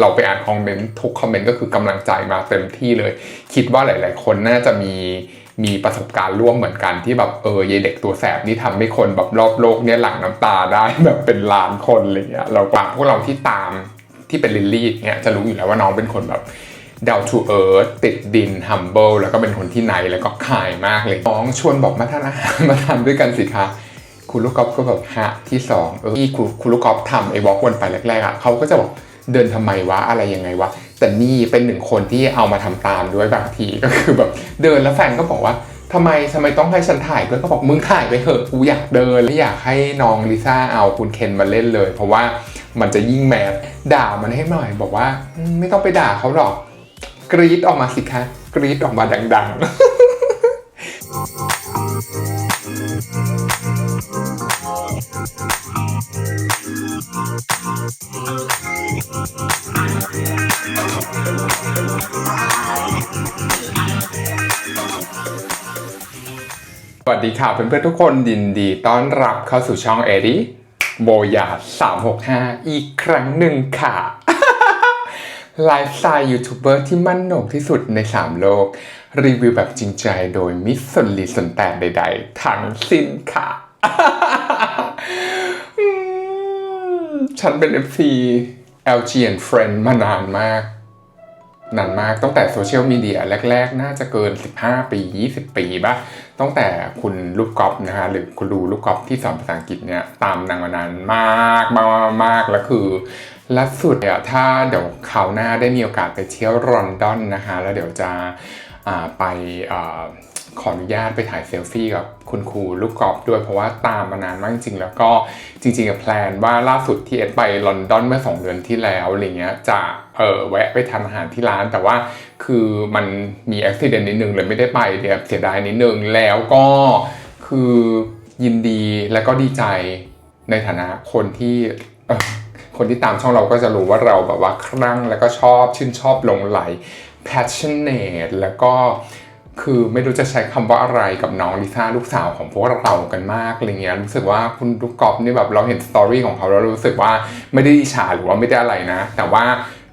เราไปอ่านคอมเมนต์ทุกคอมเมนต์ก็คือกำลังใจมาเต็มที่เลย คิดว่าหลาย ๆ คนน่าจะมีมีประสบการณ์ร่วมเหมือนกันที่แบบเออยายเด็กตัวแสบนี่ทำให้คนแบบรอบโลกเนี่ยหลั่งน้ำตาได้แบบเป็นล้านคนอะไรเงี้ยเราปากพวกเราที่ตามที่เป็นลิลลี่เนี่ยจะรู้อยู่แล้วว่าน้องเป็นคนแบบ down to earth ติดดิน humble แล้วก็เป็นคนที่ไหนแล้วก็ขายมากเลย น้องชวนบอกมาทานอาหารมาทานด้วยกันสิคะคุณลูกกอล์ฟก็แบบฮะที่สองเออที่คุณคุณลูกกอล์ฟทำไอ้วอล์กวนไปแรกๆอะเขาก็จะบอก เดินทำไมวะอะไรยังไงวะแต่นี่เป็นหนึ่งคนที่เอามาทำตามด้วยบางทีก็คือแบบเดินแล้วแฟนก็บอกว่าทำไมทำไมต้องให้ฉันถ่ายด้วยก็บอกมึงถ่ายไปเถอะกูอยากเดินและอยากให้น้องลิซ่าเอาคุณเคนมาเล่นเลย เพราะว่ามันจะยิ่งแมสด่ามันให้หน่อย บอกว่าไม่ต้องไปด่าเขาหรอก กรีดออกมาสิคะ กรีดออกมาดัง ๆ วัสดีค่ะเพื่อนๆทุกคนยินดีต้อนรับเข้าสู่ช่องเอริโบยา365 อีกครั้งหนึ่งค่ะ ไลฟ์สไตล์ยูทูบเบอร์ที่มั่นโหนกที่สุดใน 3 โลก รีวิวแบบจริงใจโดยมิสสนลีสนแต่ใด ๆ ทั้งสิ้นค่ะ ฉันเป็น FC LG and Friend มานานมาก นานมากตั้งแต่โซเชียลมีเดียแรก ๆ น่าจะเกิน 15 ปี 20 ปีปะตั้งแต่คุณลูกกอล์ฟนะฮะหรือคุณดูลูกกอล์ฟที่สอนภาษาอังกฤษเนี่ยตามนางมานานมากมากมากแล้วคือ ล่าสุดเนี่ยถ้าเดี๋ยวคราวหน้าได้มีโอกาสไปเที่ยวลอนดอนนะคะ แล้วเดี๋ยวจะไปอขออนุญาตไปถ่ายเซลฟี่กับคุณครูลูกกอล์ฟด้วยเพราะว่าตามมานานมากจริงแล้วก็จริงๆกับแพลนว่าล่าสุดที่เอ็ดไปลอนดอนเมื่อ 2 เดือนที่แล้วอะไรเงี้ยจะเออแวะไปทานอาหารที่ร้าน แต่ว่าคือมันมีอุบิเหตุนิดนึงเลยไม่ได้ไปเดี๋ยวเสียดายนิดนึงแล้วก็คือยินดีและก็ดีใจในฐานะคนที่ คนที่ตามช่องเราก็จะรู้ว่าเราแบบว่าคลั่งแล้วก็ชอบชื่นชอบหลงไหล passionate แล้วก็คือไม่รู้จะใช้คำว่าอะไรกับน้องลิซ่าลูกสาวของพวกเรากันมากอะไรเงี้ยรู้สึกว่าคุณลูกกอล์ฟนี่แบบเราเห็นสตอรี่ของเขาแล้วรู้สึกว่าไม่ได้อิจฉาหรือว่าไม่ได้อะไรนะ แต่ว่า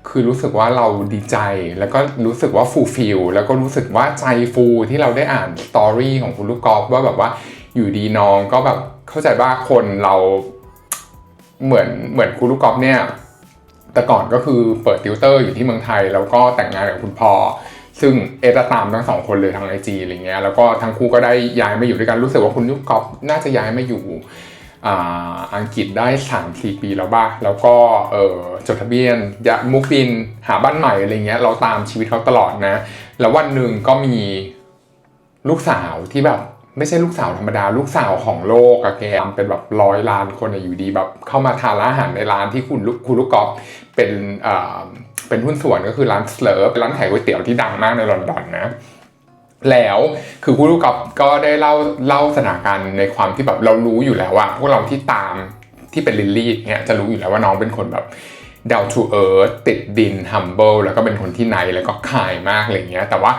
คือรู้สึกว่าเราดีใจ แล้วก็รู้สึกว่าฟูลฟิลแล้วก็รู้สึกว่าใจฟูที่เราได้อ่านสตอรี่ของคุณลูกกอล์ฟว่าแบบว่าอยู่ดีน้องก็แบบเข้าใจว่าคนเรา เหมือนเหมือนคุณลูกกอล์ฟเนี่ยแต่ก่อนก็คือเปิดติวเตอร์อยู่ที่เมืองไทย แล้วก็แต่งงานกับคุณพ่อซึ่งเอตตามทั้งสองคนเลยทางไอจีอะไรเงี้ยแล้วก็ทั้งคู่ก็ได้ย้ายมาอยู่ด้วยกันรู้สึกว่าคุณลูกกอล์ฟน่าจะย้ายมาอยู่อ่าอังกฤษได้3 4ปีแล้วบ้าแล้วก็เออจดทะเบียนยะมุกบินหาบ้านใหม่อะไรเงี้ยเราตามชีวิตเขาตลอดนะ แล้ววันหนึ่งก็มีลูกสาวที่แบบ ไม่ใช่ลูกสาวธรรมดา ลูกสาวของโลกอะแกเป็นแบบร้อยล้านคนอะอยู่ดีแบบเข้ามาทานร้านอาหารในร้านที่คุณลูกคุณลูกกอล์ฟเป็นเอ่อเป็นหุ้นส่วนก็คือร้านสเลอร์เป็นร้านขายก๋วยเตี๋ยวที่ดังมากในลอนดอนนะแล้วคือคุณลูกกอล์ฟก็ได้เล่าเล่าสถานการณ์ในความที่แบบเรารู้อยู่แล้วว่าพวกเราที่ตามที่เป็นลิลลี่เนี่ยจะรู้อยู่แล้วว่าน้องเป็นคนแบบ down to earth ติดดิน humble แล้วก็เป็นคนที่ไหนแล้วก็ขายมากอะไรเงี้ย แต่ว่า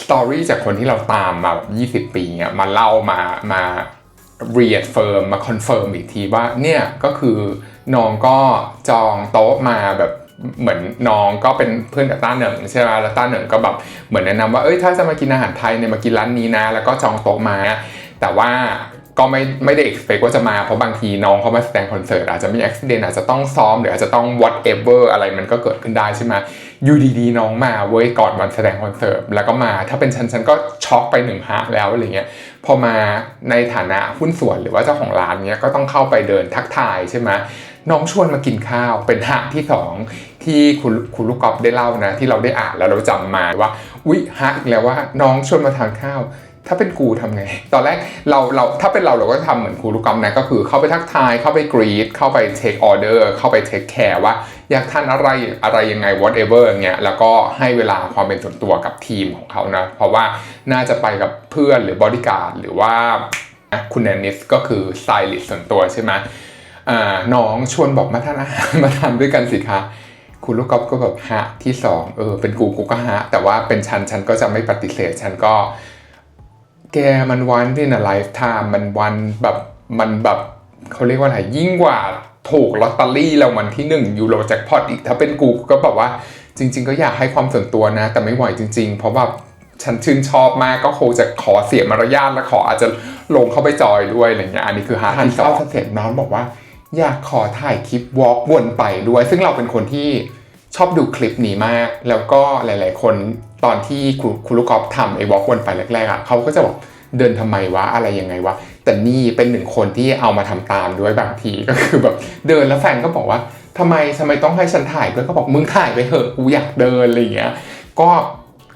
สตอรี่จากคนที่เราตามมาแบบ20 ปีเนี่ยมาเล่ามามาเรียดเฟิร์มมาคอนเฟิร์มอีกทีว่าเนี่ยก็คือน้องก็จองโต๊ะมาแบบเหมือนน้องก็เป็นเพื่อนกับต้าเหนิงใช่ไหมแล้วต้าเหนิงก็แบบเหมือนแนะนำว่าเอ้ยถ้าจะมากินอาหารไทยเนี่ยมากินร้านนี้นะ แล้วก็จองโต๊ะมา แต่ว่า ก็ไม่ไม่ได้ expect ว่าจะมาเพราะบางทีน้องเขามาแสดงคอนเสิร์ตอาจจะมีอุบิเหตุอาจจะต้องซ้อมหรืออาจจะต้อง whatever อะไรมันก็เกิดขึ้นได้ใช่ไหมอยู่ดีๆน้องมาเว้ยก่อนวันแสดงคอนเสิร์ตแล้วก็มาถ้าเป็นฉันฉันก็ช็อกไปหนึ่งฮะแล้วอะไรเงี้ยพอมาในฐานะหุ้นส่วนหรือว่าเจ้าของร้านเนี้ยก็ต้องเข้าไปเดินทักทายใช่ไหมน้องชวนมากินข้าวเป็นฮะที่สองที่คุณคุณลูกกอล์ฟได้เล่านะ ที่เราได้อ่านแล้วเราจำมาว่าอุ๊ยฮะอีกแล้วว่าน้องชวนมาทานข้าว ถ้าเป็นกูทำไง ตอนแรกเราเราถ้าเป็นเราเราก็ทำเหมือนครูลูกกอล์ฟนะก็คือเข้าไปทักทายเข้าไปกรีดเข้าไปเทคออเดอร์เข้าไปเทคแคร์ว่า อยากทานอะไรอะไรยังไง whatever เงี้ยแล้วก็ให้เวลาความเป็นส่วนตัวกับทีมของเขานะเพราะว่าน่าจะไปกับเพื่อนหรือบริการดหรือว่าคุณแนนิสก็คือสไตลิสส่วนตัวใช่ไหมอ่าน้องชวนบอกมาทานอาหารมาทานด้วยกันสิคะคุณลูกกอล์ฟก็แบบฮะที่สองเออเป็นกูกูก็ฮะแต่ว่าเป็นฉันฉันก็จะไม่ปฏิเสธฉันก็ แกมันวันที่นะไลฟ์ไทม์มันวันแบบมันแบบเขาเรียกว่าอะไรยิ่งกว่าถูกลอตเตอรี่รางวัลที่1ยูโรแจ็คพอตอีกถ้าเป็นกูก็แบบว่าจริง ๆ ก็อยากให้ความส่วนตัวนะ แต่ไม่ไหวจริง ๆ เพราะแบบฉันชื่นชอบมากก็คงจะขอเสียมารยาทและขออาจจะลงเข้าไปจอยด้วยอะไรเงี้ยอันนี้คือหาทานข้าวเสร็จน้องบอกว่า อยากขอถ่ายคลิปวอล์กวนไปด้วย ซึ่งเราเป็นคนที่ชอบดูคลิปนี้มาก แล้วก็หลาย ๆ คน ตอนที่ครูครูลูกกอล์ฟทำไอ้วอล์กวนไปแรกๆอะเขาก็จะบอกเดินทำไมวะอะไรยังไงวะแต่นี่เป็นหนึ่งคนที่เอามาทำตามด้วยบางทีก็คือแบบเดินแล้วแฟนก็บอกว่าทำไมทำไมต้องให้ฉันถ่ายด้วยก็บอกมึงถ่ายไปเถอะกูอยากเดินอะไรอย่างเงี้ยก็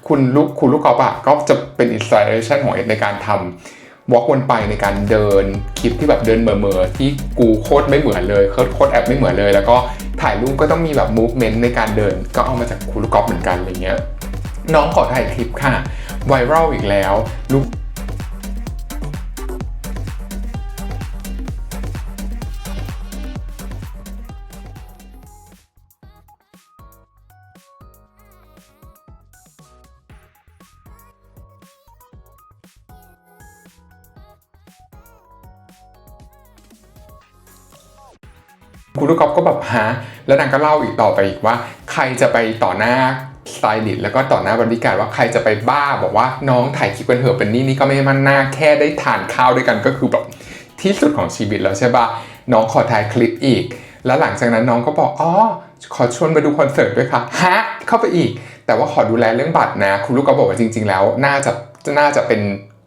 คุณลูกคุณลูกกอล์ฟอะก็จะเป็นอินสปิเรชันของเอ็ดในการทำวอล์กวนไปในการเดินคลิปที่แบบเดินเหม่อที่กูโคตรไม่เหมือนเลยโคตรโคตรแอบไม่เหมือนเลย แล้วก็ถ่ายรูปก็ต้องมีแบบมูฟเมนต์ในการเดิน ก็เอามาจากครูลูกกอล์ฟเหมือนกันอะไรเงี้ย น้องขอถ่ายคลิปค่ะ ไวรัลอีกแล้วลูกคุณลูกกอล์ฟก็แบบฮะแล้วนางก็เล่าอีกต่อไปอีกว่า ใครจะไปต่อหน้า สไตลิสต์แล้วก็ต่อหน้าบริการว่าใครจะไปบ้าบอกว่าน้องถ่ายคลิปกันเถอะเป็นนี่นี่ก็ไม่มันหน้าแค่ได้ทานข้าวด้วยกันก็คือแบบที่สุดของชีวิตแล้วใช่ปะน้องขอถ่ายคลิปอีก แล้วหลังจากนั้นน้องก็บอกอ๋อขอชวนไปดูคอนเสิร์ตด้วยค่ะฮะเข้าไปอีก แต่ว่าขอดูแลเรื่องบัตรนะ คุณลูกกอล์ฟบอกว่าจริง ๆ แล้วน่าจะน่าจะเป็น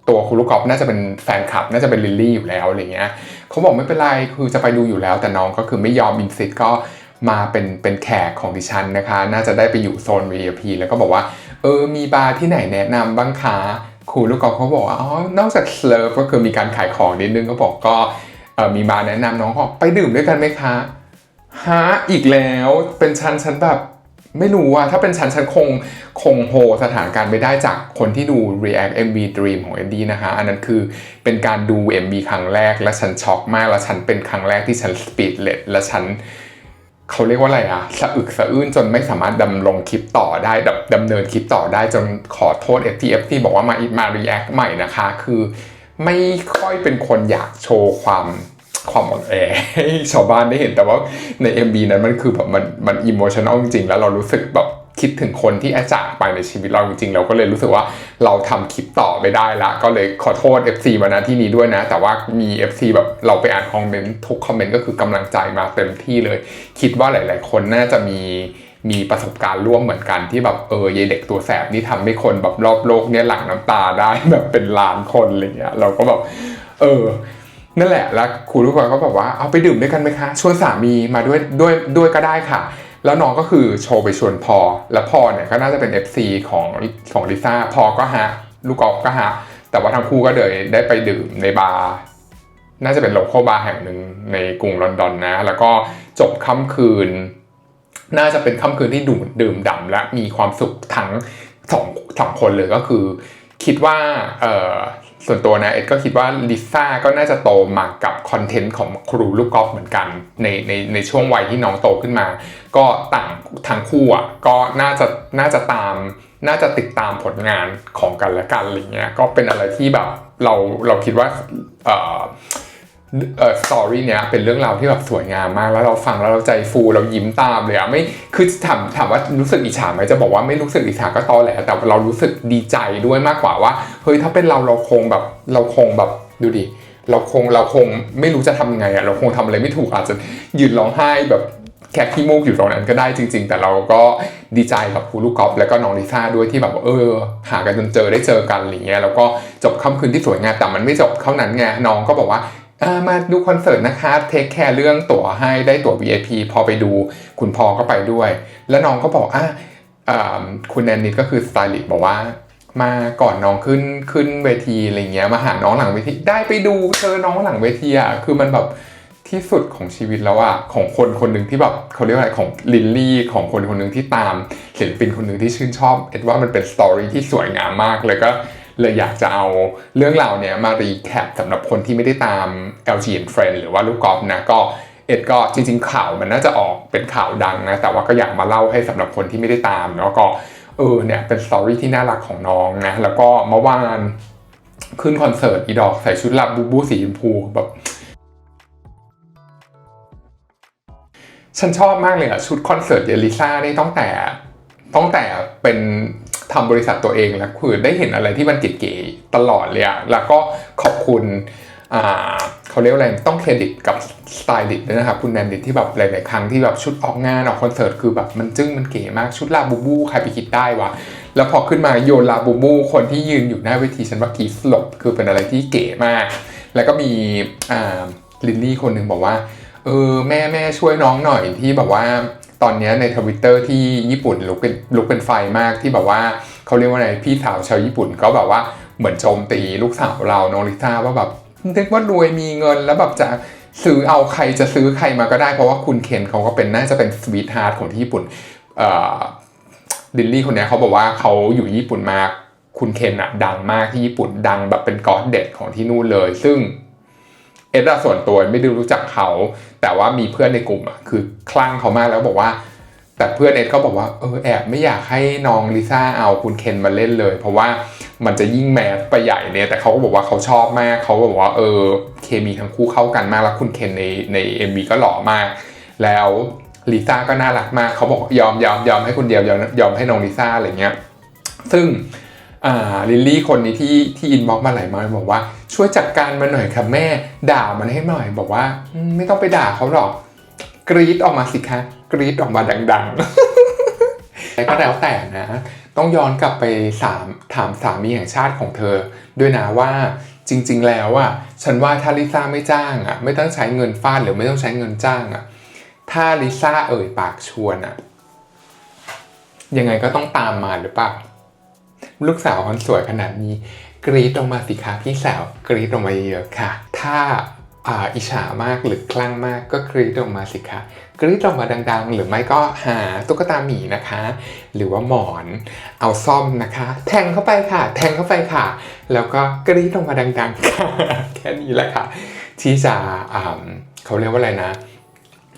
ตัวคุณลูกกอล์ฟน่าจะเป็นแฟนคลับ น่าจะเป็นลิลลี่อยู่แล้วอะไรเงี้ยเขาบอกไม่เป็นไรคือจะไปดูอยู่แล้ว แต่น้องก็คือไม่ยอมอินสิตก็ มาเป็นเป็นแขกของดิฉันนะคะ น่าจะได้ไปอยู่โซน VIP แล้วก็บอกว่า เออ มีบาร์ที่ไหนแนะนำบ้างคะครูลูกกอล์ฟเขาบอกว่าอ๋อนอกจากเลิฟก็คือมีการขายของนิดนึงก็บอกก็เออมีบาร์แนะนำน้องก็ไปดื่มด้วยกันไหมคะฮะอีกแล้วเป็นฉันฉันแบบไม่รู้ว่าถ้าเป็นฉันฉันคงคงโฮสถานการณ์ไม่ได้จากคนที่ดู React MV Dream ของ Eddie นะคะ อันนั้นคือเป็นการดู MV ครั้งแรกและฉันช็อกมาก แล้วฉันเป็นครั้งแรกที่ฉันสปีดเล t และฉัน เขาเรียกว่าอะไรอะสะอึกสะอื้นจนไม่สามารถดำลงคลิปต่อได้ดำดำเนินคลิปต่อได้จนขอโทษ FTF ที่บอกว่ามามา React ใหม่นะคะ คือไม่ค่อยเป็นคนอยากโชว์ความความอ่อนแอให้ชาวบ้านได้เห็นแต่ว่าใน MB นั้นมันคือแบบมันมันอิโมชันอลจริงๆ แล้วเรารู้สึกแบบ คิดถึงคนที่อาจากไปในชีวิตเราจริงๆ เราก็เลยรู้สึกว่าเราทำคลิปต่อไม่ได้ละ ก็เลยขอโทษ FC มาณที่นี้ด้วยนะ แต่ว่ามี FC แบบเราไปอ่านคอมเมนต์ทุกคอมเมนต์ก็คือกำลังใจมาเต็มที่เลย คิดว่าหลาย ๆ คนน่าจะมีมีประสบการณ์ร่วมเหมือนกันที่แบบเออยายเด็กตัวแสบนี่ทำให้คนแบบรอบโลกเนี่ยหลั่งน้ำตาได้แบบเป็นล้านคนอะไรเงี้ยเราก็แบบเออนั่นแหละแล้วครูทุกคนก็บอกว่าเอาไปดื่มด้วยกันไหมคะชวนสามีมาด้วยด้วยด้วยก็ได้ค่ะ แล้วน้องก็คือโชว์ไปชวนพอ แล้วพอเนี่ยก็น่าจะเป็น FC ของของลิซ่าพอก็ฮะลูกกอล์ฟก็ฮะแต่ว่าทั้งคู่ก็เลยได้ไปดื่มในบาร์น่าจะเป็นโลคอลบาร์แห่งหนึ่งในกรุงลอนดอนนะ แล้วก็จบค่ำคืน น่าจะเป็นค่ำคืนที่ดื่มดื่มด่ำและมีความสุขทั้งสองสองคนเลยก็คือ คิดว่าเออ ส่วนตัวนะเอ็ดก็คิดว่าลิซ่าก็น่าจะโตมากับคอนเทนต์ของครูลูกกอล์ฟเหมือนกัน ในในในช่วงวัยที่น้องโตขึ้นมา ก็ต่างทางคู่อะก็น่าจะน่าจะตามน่าจะติดตามผลงานของกันและกันอะไรเงี้ยก็เป็นอะไรที่แบบเราเราคิดว่าเออ เอ่อสตอรี่เนี้ยเป็นเรื่องราวที่แบบสวยงามมาก แล้วเราฟังแล้วเราใจฟูเรายิ้มตามเลยอะไม่คือถามถามว่ารู้สึกอิจฉาไหมจะบอกว่าไม่รู้สึกอิจฉาก็ตอแหละแต่เรารู้สึกดีใจด้วยมากกว่าว่าเฮ้ยถ้าเป็นเราเราคงแบบเราคงแบบดูดิเราคงเราคงไม่รู้จะทำยังไงอะเราคงทำอะไรไม่ถูกอาจจะยืนร้องไห้แบบแค่ขี้มูกอยู่ตรงนั้นก็ได้จริง ๆ แต่เราก็ดีใจกับครูลูกกอล์ฟแล้วก็น้องลิซ่าด้วยที่แบบเออ หากันจนเจอได้เจอกันอะไรเงี้ยแล้วก็จบค่ำคืนที่สวยงามแต่มันไม่จบเท่านั้นไงน้องก็บอกว่า มาดูคอนเสิร์ตนะคะเทคแคร์เรื่องตั๋วให้ได้ตั๋ว VIP พอไปดูคุณพอก็ไปด้วย แล้วน้องก็บอกอ่าคุณแนนนิดก็คือสไตลิสต์บอกว่า มาก่อนน้องขึ้นขึ้นเวทีอะไรเงี้ยมาหาน้องหลังเวทีได้ไปดูเจอน้องหลังเวทีอะคือมันแบบที่สุดของชีวิตแล้วอะของคนคนหนึ่งที่แบบเขาเรียกว่าอะไรของลิลลี่ของคนคนหนึ่งที่ตามศิลปินคนหนึ่งที่ชื่นชอบ เอ็ดว่ามันเป็นสตอรี่ที่สวยงามมากเลยก็ เลยอยากจะเอาเรื่องราวเนี้ยมารีแคปสำหรับคนที่ไม่ได้ตาม LG and Friend หรือว่าลูกกอล์ฟนะก็เอ็ดก็จริง ๆ ข่าวมันน่าจะออกเป็นข่าวดังนะแต่ว่าก็อยากมาเล่าให้สำหรับคนที่ไม่ได้ตามเนาะก็เออเนี่ยเป็นสตอรี่ที่น่ารักของน้องนะแล้วก็เมื่อวานขึ้นคอนเสิร์ตอีดอกใส่ชุดลาบูบูสีชมพูแบบฉันชอบมากเลยอะชุดคอนเสิร์ตเยลิซ่านี่ตั้งแต่ตั้งแต่เป็น ทำบริษัทตัวเองแล้วคือได้เห็นอะไรที่มันเก๋ๆตลอดเลยอะแล้วก็ขอบคุณอ่าเขาเรียกอะไรต้องเครดิตกับสไตลิสต์ด้วยนะครับคุณแนนดิตที่แบบหลายๆครั้งที่แบบชุดออกงานออกคอนเสิร์ตคือแบบมันจึ้งมันเก๋มากชุดลาบูบูใครไปคิดได้วะแล้วพอขึ้นมาโยนลาบูบูคนที่ยืนอยู่หน้าเวทีฉันว่ากีสลบคือเป็นอะไรที่เก๋มาก แล้วก็มีอ่าลินลี่คนหนึ่งบอกว่าเออแม่แม่ช่วยน้องหน่อยที่แบบว่า ตอนนี้ในทวิตเตอร์ที่ญี่ปุ่นลุกเป็นลุกเป็นไฟมากที่แบบว่าเขาเรียกว่าไงพี่สาวชาวญี่ปุ่นก็แบบว่าเหมือนโจมตีลูกสาวเราน้องลิซ่าว่าแบบนึกว่ารวยมีเงินแล้วแบบจะซื้อเอาใครจะซื้อใครมาก็ได้เพราะว่าคุณเคนเขาก็เป็นน่าจะเป็นสวีทฮาร์ดของที่ญี่ปุ่นดิลลี่คนนี้เขาบอกว่าเขาอยู่ญี่ปุ่นมาคุณเคนอะดังมากที่ญี่ปุ่นดังแบบเป็นก๊อดเด็ดของที่นู่นเลย ซึ่ง เอ็ดอะส่วนตัวไม่ได้รู้จักเขา แต่ว่ามีเพื่อนในกลุ่มอะคือคลั่งเขามากแล้วบอกว่า แต่เพื่อนเอ็ดเขาบอกว่าเออแอบไม่อยากให้น้องลิซ่าเอาคุณเคนมาเล่นเลย เพราะว่ามันจะยิ่งแมสไปใหญ่เนี่ยแต่เขาก็บอกว่าเขาชอบมากเขาก็บอกว่าเออเคมีทั้งคู่เข้ากันมากแล้วคุณเคนในใน MV ก็หล่อมาก แล้วลิซ่าก็น่ารักมากเขาบอกยอมยอมยอมให้คนเดียวยอมยอมให้น้องลิซ่าอะไรเงี้ยซึ่ง ลิลลี่คนนี้ที่ที่อินบ็อกมาหลายมาบอกว่า ช่วยจัดการมันหน่อยค่ะแม่ ด่ามันให้หน่อย บอกว่าไม่ต้องไปด่าเขาหรอก กรีดออกมาสิคะ กรีดออกมาดังๆแต่ก็แล้วแต่นะ ต้องย้อนกลับไปสามถามสามีแห่งชาติของเธอ ด้วยนะว่าจริง ๆ แล้วอะฉันว่าถ้าลิซ่าไม่จ้างอะไม่ต้องใช้เงินฟาดหรือไม่ต้องใช้เงินจ้างอะถ้าลิซ่าเอ่ยปากชวนอะยังไงก็ต้องตามมาหรือเปล่า ลูกสาวคนสวยขนาดนี้ กรีดออกมาสิคะพี่สาวกรีดออกมาเยอะค่ะ ถ้าอาอิจฉามากหรือคลั่งมากก็กรีดออกมาสิคะกรีดออกมาดังๆ หรือไม่ก็หาตุ๊กตาหมีนะคะ หรือว่าหมอนเอาซ่อมนะคะ แทงเข้าไปค่ะ แทงเข้าไปค่ะ แล้วก็กรีดออกมาดังๆค่ะแค่นี้แหละค่ะที่จะเขาเรียกว่าอะไรนะ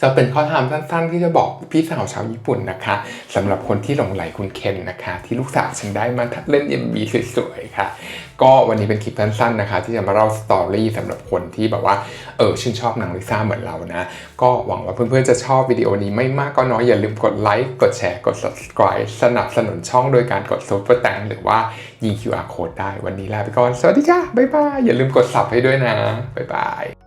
จะเป็นข้อความสั้นๆ ที่จะบอกพี่สาวชาวญี่ปุ่นนะคะสำหรับคนที่หลงไหลคุณเคนนะคะ ที่ลูกสาวฉันได้มาเล่น MV สวยๆค่ะ ก็วันนี้เป็นคลิปสั้นๆนะคะ ที่จะมาเล่าสตอรี่สำหรับคนที่แบบว่าเออชื่นชอบนางลิซ่าเหมือนเรานะ ก็หวังว่าเพื่อนๆจะชอบวิดีโอนี้ไม่มากก็น้อยอย่าลืมกดไลค์กดแชร์กด subscribe สนับสนุนช่องโดยการกด super t h a n k หรือว่ายิง QR code ได้วันนี้ลาไปก่อนสวัสดีค่ะบ๊ายบายอย่าลืมกด sub ให้ด้วยนะบ๊ายบาย